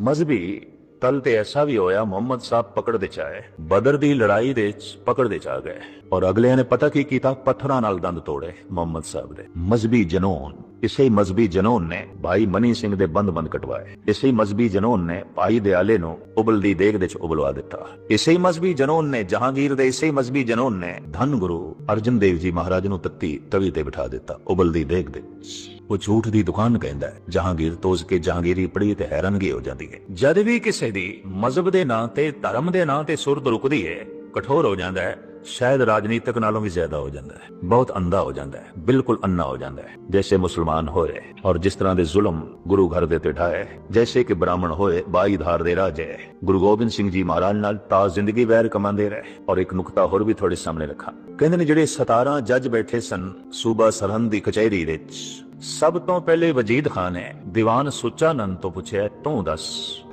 ਮਜ਼ਬੀ ਤਲ ਤੇ ਐਸਾ ਵੀ ਹੋਇਆ ਮੁਹੰਮਦ ਸਾਹਿਬ ਪਕੜ ਦੇ ਚ ਬਦਰ ਦੀ ਲੜਾਈ ਦੇ ਚ ਪਕੜ ਦੇ ਚ ਗਏ। ਔਰ ਅਗਲਿਆਂ ਨੇ ਪਤਾ ਕੀ ਕੀਤਾ? ਪੱਥਰਾਂ ਨਾਲ ਦੰਦ ਤੋੜੇ ਮੁਹੰਮਦ ਸਾਹਿਬ ਦੇ। ਮਜ਼ਬੀ ਜਨੂਨ। ਇਸੇ ਮਜ਼ਬੀ ਜਨੂਨ ਨੇ ਭਾਈ ਮਨੀ ਸਿੰਘ ਦੇ ਬੰਦ ਬੰਦ ਕਟਵਾਏ। ਇਸੇ ਹੀ ਮਜ਼ਬੀ ਜਨੂਨ ਨੇ ਭਾਈ ਦਿਆਲੇ ਨੂੰ ਉਬਲਦੀ ਦੇਗ ਦੇ ਚ ਉਬਲਵਾ ਦਿੱਤਾ। ਇਸੇ ਹੀ ਮਜ਼ਬੀ ਜਨੂਨ ਨੇ ਜਹਾਂਗੀਰ ਦੇ ਇਸੇ ਹੀ ਮਜ਼ਬੀ ਜਨੂਨ ਨੇ ਧੰਨ ਗੁਰੂ ਅਰਜਨ ਦੇਵ ਜੀ ਮਹਾਰਾਜ ਨੂੰ ਤੱਤੀ ਤਵੀ ਤੇ ਬਿਠਾ ਦਿੱਤਾ ਉਬਲਦੀ ਦੇਗ ਦੇ ਉਹ ਝੂਠ ਦੀ ਦੁਕਾਨ ਕਹਿੰਦਾ ਹੈ। ਜਹਾਂਗੀਰ ਤੋਜ਼ ਕੇ ਜਹਾਂਗੀਰੀ ਪੜੀ ਤੇ ਹੈਰਾਨਗੀ ਹੋ ਜਾਂਦੀ ਹੈ। ਜਦ ਵੀ ਕਿਸੇ ਦੀ ਮਜ਼ਹਬ ਦੇ ਨਾਂ ਤੇ ਧਰਮ ਦੇ ਨਾਂ ਤੇ ਸੁਰਤ ਰੁਕਦੀ ਹੈ, ਕਠੋਰ ਹੋ ਜਾਂਦਾ ਹੈ। ਸ਼ਾਇਦ ਰਾਜਨੀਤਿਕ ਨਾਲੋਂ ਵੀ ਜ਼ਿਆਦਾ ਹੋ ਜਾਂਦਾ ਹੈ। ਬਹੁਤ ਅੰਧਾ ਹੋ ਜਾਂਦਾ ਹੈ। ਬਿਲਕੁਲ ਅੰਨਾ ਹੋ ਜਾਂਦਾ ਹੈ। ਜੈਸੇ ਮੁਸਲਮਾਨ ਹੋਏ ਔਰ ਜਿਸ ਤਰ੍ਹਾਂ ਦੇ ਜ਼ੁਲਮ ਗੁਰੂ ਘਰ ਦੇ ਤੇ ਢਾਏ ਜੈਸੇ ਕਿ ਬ੍ਰਾਹਮਣ ਹੋਏ ਬਾਈ ਧਾਰ ਦੇ ਰਾਜੇ ਗੁਰੂ ਗੋਬਿੰਦ ਸਿੰਘ ਜੀ ਮਹਾਰਾਜ ਨਾਲ ਤਾਂ ਜ਼ਿੰਦਗੀ ਵੈਰ ਕਮਾਉਂਦੇ ਰਹੇ ਔਰ ਇੱਕ ਨੁਕਤਾ ਹੋਰ ਵੀ ਤੁਹਾਡੇ ਸਾਹਮਣੇ ਰੱਖਾਂ। ਕਹਿੰਦੇ ਨੇ ਜਿਹੜੇ 17 ਜੱਜ ਬੈਠੇ ਸਨ, ਸੂਬਾ ਸਰਹੰਦ ਦੀ ਕਚਹਿਰੀ ਵਿੱਚ, ਸਭ ਤੋਂ ਪਹਿਲੇ ਵਜੀਦ ਖਾਨ ਨੇ ਦੀਵਾਨ ਸੁੱਚਾਨੰਦ ਤੋਂ ਪੁੱਛਿਆ, ਤੂੰ ਦੱਸ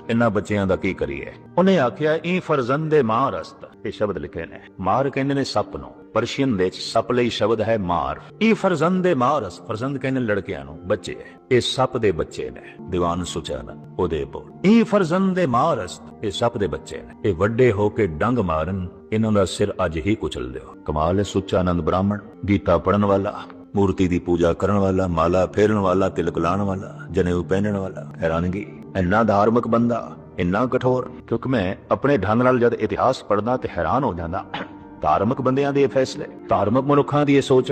ਇਹਨਾਂ ਬੱਚਿਆਂ ਦਾ ਕੀ ਕਰੀਏ? ਉਹਨੇ ਆਖਿਆ ਇਹ ਫਰਜ਼ੰਦ ਦੇ ਮਾਰ ਰਸਤ। ਇਹ ਸ਼ਬਦ ਲਿਖੇ ਨੇ। ਮਾਰ ਕਹਿੰਦੇ ਨੇ ਸੱਪ ਨੂੰ। ਪਰਸ਼ੀਅਨ ਦੇ ਵਿੱਚ ਸੱਪ ਲਈ ਸ਼ਬਦ ਹੈ ਮਾਰ। ਇਹ ਫਰਜ਼ੰਦ ਦੇ ਮਾਰਸ ਫਰਜ਼ੰਦ ਕਹਿੰਦੇ ਲੜਕਿਆਂ ਨੂੰ, ਬੱਚੇ। ਇਹ ਸੱਪ ਦੇ ਬੱਚੇ ਨੇ। ਦੀਵਾਨ ਸੁਚਾਨੰਦ ਉਹਦੇ ਬੋਲ ਇਹ ਫਰਜ਼ੰਦ ਮਾਰਸ ਇਹ ਸੱਪ ਦੇ ਬੱਚੇ ਨੇ। ਇਹ ਵੱਡੇ ਹੋ ਕੇ ਡੰਗ ਮਾਰਨ, ਇਹਨਾਂ ਦਾ ਸਿਰ ਅੱਜ ਹੀ ਕੁਚਲ ਦਿਓ। ਕਮਾਲ ਹੈ ਸੁਚਾਨੰਦ ਬ੍ਰਾਹਮਣ, ਗੀਤਾ ਪੜਨ ਵਾਲਾ, ਮੂਰਤੀ ਦੀ ਪੂਜਾ ਕਰਨ ਵਾਲਾ, ਮਾਲਾ ਫੇਰਨ ਵਾਲਾ, ਤਿਲਕ ਲਾਉਣ ਵਾਲਾ, ਜਨੇਊ ਪਹਿਨਣ ਵਾਲਾ। ਹੈਰਾਨਗੀ, ਇੰਨਾ ਧਾਰਮਿਕ ਬੰਦਾ ਇੰਨਾ ਕਠੋਰ, ਕਿਉਂਕਿ ਮੈਂ ਆਪਣੇ ਢੰਗ ਨਾਲ ਜਦ ਇਤਿਹਾਸ ਪੜਦਾ ਤੇ ਹੈਰਾਨ ਹੋ ਜਾਂਦਾ। ਧਾਰਮਿਕ ਬੰਦਿਆਂ ਦੇ ਫੈਸਲੇ, ਧਾਰਮਿਕ ਮਨੁੱਖਾਂ ਦੀ ਇਹ ਸੋਚ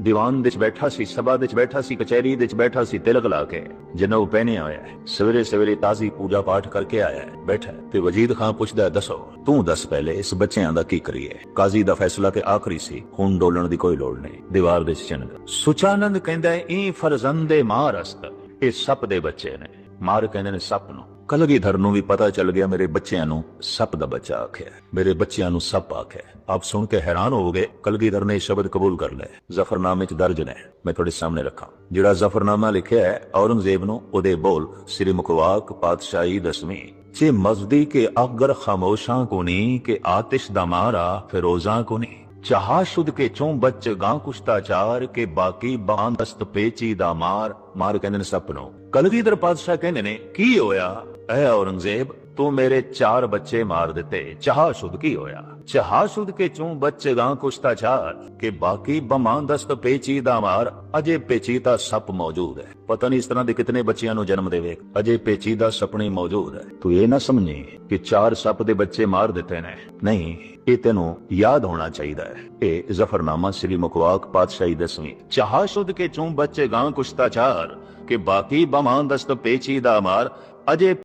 ਦੀਵਾਨ ਵਿੱਚ ਬੈਠਾ ਸੀ, ਸਭਾ ਵਿੱਚ ਬੈਠਾ ਸੀ, ਕਚਹਿਰੀ ਵਿੱਚ ਬੈਠਾ ਸੀ, ਤਿਲਕ ਲਾ ਕੇ ਜਨੇਊ ਪਹਿਨਿਆ ਹੋਇਆ ਹੈ। ਸਵੇਰੇ ਸਵੇਰੇ ਤਾਜ਼ੀ ਪੂਜਾ ਪਾਠ ਕਰਕੇ ਆਇਆ ਹੈ, ਬੈਠਾ ਤੇ ਵਜੀਦ ਖਾਨ ਪੁੱਛਦਾ ਦੱਸੋ, ਤੂੰ ਦੱਸ ਪਹਿਲੇ ਇਸ ਬੱਚਿਆਂ ਦਾ ਕੀ ਕਰੀਏ? ਕਾਜ਼ੀ ਦਾ ਫੈਸਲਾ ਤੇ ਆਖਰੀ ਸੀ ਹੁਣ ਡੋਲਣ ਦੀ ਕੋਈ ਲੋੜ ਨਹੀਂ, ਦੀਵਾਰ ਦੇ ਚਿੰਨ੍ਹ ਸੁਚਾਨੰਦ ਕਹਿੰਦਾ ਇਹ ਫਰਜ਼ੰਦ ਦੇ ਮਾਰਸਤ ਇਹ ਸੱਪ ਦੇ ਬੱਚੇ ਨੇ। ਮਾਰ ਕਹਿੰਦੇ ਨੇ ਸੱਪ ਨੂੰ। ਕਲਗੀਧਰ ਨੂੰ ਵੀ ਪਤਾ ਚੱਲ ਗਿਆ ਮੇਰੇ ਬੱਚਿਆਂ ਨੂੰ ਸੱਪ ਦਾ ਬੱਚਾ ਆਖਿਆ। ਮੇਰੇ ਬੱਚਿਆਂ ਨੂੰ ਸੱਪ ਆਖਿਆ। ਆਪ ਸੁਣ ਕੇ ਹੈਰਾਨ ਹੋਵੋਗੇ ਕਲਗੀਧਰ ਨੇ ਸ਼ਬਦ ਕਬੂਲ ਕਰ ਲਿਆ। ਜ਼ਫਰਨਾਮੇ ਚ ਦਰਜ ਨੇ, ਮੈਂ ਤੁਹਾਡੇ ਸਾਹਮਣੇ ਰੱਖਾਂ। ਜਿਹੜਾ ਜ਼ਫਰਨਾਮਾ ਲਿਖਿਆ ਹੈ, ਔਰੰਗਜ਼ੇਬ ਨੂੰ ਉਹਦੇ ਬੋਲ ਸ੍ਰੀ ਮੁਖਵਾਕ ਪਾਤਸ਼ਾਹੀ ਦਸਵੀਂ। ਜੇ ਮਜ਼ਦੀ ਕੇ ਅਗਰ ਖਾਮੋਸ਼ਾਂ ਕੋ ਨਹੀਂ ਕਿ ਆਤਿਸ਼ ਦਾ ਮਾਰਾ ਫਿਰੋਜ਼ਾਂ ਕੋ ਨਹੀਂ ਚਾਹ ਸ਼ੁੱਧ ਕੇ ਚੋਂ ਬੱਚ ਗਾਂ ਕੁਸ਼ਤਾ ਚਾਰ ਕੇ ਬਾਕੀ ਬਾਂਦਸਤ ਪੇਚੀ ਦਾ ਮਾਰ ਮਾਰ ਕਹਿੰਦੇ ਨੇ ਸਪਨੋ ਨੂੰ। ਕਲਗੀਧਰ ਪਾਤਸ਼ਾਹ ਕਹਿੰਦੇ ਨੇ, ਕੀ ਹੋਇਆ? ਐ ਔਰੰਗਜ਼ੇਬ ਤੂੰ ਮੇਰੇ ਚਾਰ ਬੱਚੇ ਮਾਰ ਦਿੱਤੇ। ਚਾਹ ਸ਼ੁੱਧ ਕੀ ਹੋਇਆ? ਚਾਹ ਸ਼ੁੱਧ ਕੇ ਚੋਂ ਬੱਚ ਗਾਂ ਕੁਸ਼ਤਾ ਚਾਰ ਕੇ ਬਾਕੀ ਬਮਾਂਦਸਤ ਪੇਚੀ ਦਾ ਮਾਰ। ਅਜੇ ਪੇਚੀਦਾ ਸੱਪ ਮੌਜੂਦ ਹੈ। ਪਤਾ ਨਹੀਂ ਇਸ ਤਰ੍ਹਾਂ ਦੇ ਕਿਤਨੇ ਬੱਚਿਆਂ ਨੂੰ ਜਨਮ ਦੇਵੇ। ਅਜੇ ਪੇਚੀਦਾ ਸੁਪਨੇ ਮੌਜੂਦ ਹੈ। ਤੂੰ ਇਹ ਨਾ ਸਮਝੀ ਕਿ ਚਾਰ ਸੱਪ ਦੇ ਬੱਚੇ ਮਾਰ ਦਿੱਤੇ ਨੇ। ਨਹੀਂ, ਇਹ ਤੈਨੂੰ ਯਾਦ ਹੋਣਾ ਚਾਹੀਦਾ ਹੈ। ਇਹ ਜ਼ਫਰਨਾਮਾ ਸ੍ਰੀ ਮੁਖਵਾਕ ਪਾਤਸ਼ਾਹੀ ਦਸਵੀਂ ਚਾਹ ਸ਼ੁੱਧ ਕੇ ਚੋਂ ਬੱਚੇ ਗਾਂ ਕੁਸ਼ਤਾ ਚਾਰ ਕਿ ਬਾਕੀ ਬਮਾਂਦਸਤ ਪੇਚੀ ਦਾ ਮਾਰ। ਅਜੇ